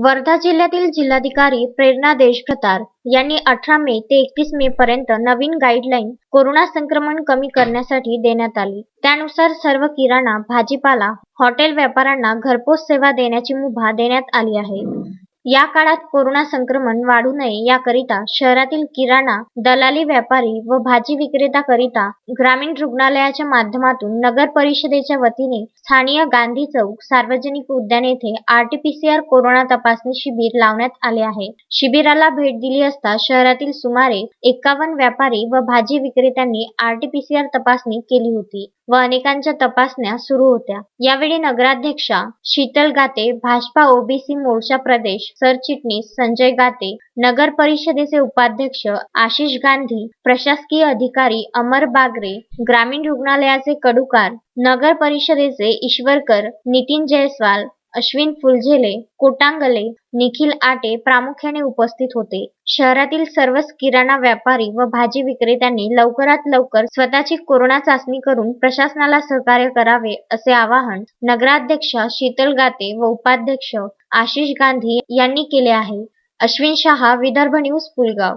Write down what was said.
वर्धा जिल्ह्यातील जिल्हाधिकारी प्रेरणा देशभ्रतार यांनी अठरा मे ते एकतीस मे पर्यंत नवीन गाईडलाईन कोरोना संक्रमण कमी करण्यासाठी देण्यात आली. त्यानुसार सर्व किराणा भाजीपाला हॉटेल व्यापाऱ्यांना घरपोच सेवा देण्याची मुभा देण्यात आली आहे. या काळात कोरोना संक्रमण वाढू नये याकरिता शहरातील किराणा दलाली व्यापारी व भाजी विक्रेताकरिता ग्रामीण रुग्णालयाच्या माध्यमातून नगर परिषदेच्या वतीने स्थानीय गांधी चौक सार्वजनिक उद्यान येथे आरटीपीसीआर कोरोना तपासणी शिबिर लावण्यात आले आहे. शिबिराला भेट दिली असता शहरातील सुमारे एकावन्न व्यापारी व भाजी विक्रेत्यांनी आरटीपीसीआर तपासणी केली होती. व अनेकांच्या तपासण्या सुरू होत्या. यावेळी नगराध्यक्षा शीतल गाते भाजपा ओबीसी मोर्चा प्रदेश सरचिटणीस संजय गाते नगर परिषदेचे उपाध्यक्ष आशिष गांधी प्रशासकीय अधिकारी अमर बागरे ग्रामीण रुग्णालयाचे कडूकार नगर परिषदेचे ईश्वरकर नितीन जयस्वाल अश्विन फुलझेले कोटांगले निखिल आटे प्रामुख्याने उपस्थित होते. शहरातील सर्वच किराणा व्यापारी व भाजी विक्रेत्यांनी लवकरात लवकर स्वतःची कोरोना चाचणी करून प्रशासनाला सहकार्य करावे असे आवाहन नगराध्यक्षा शीतल गाते व उपाध्यक्ष आशिष गांधी यांनी केले आहे. अश्विन शहा विदर्भ न्यूज पुलगाव.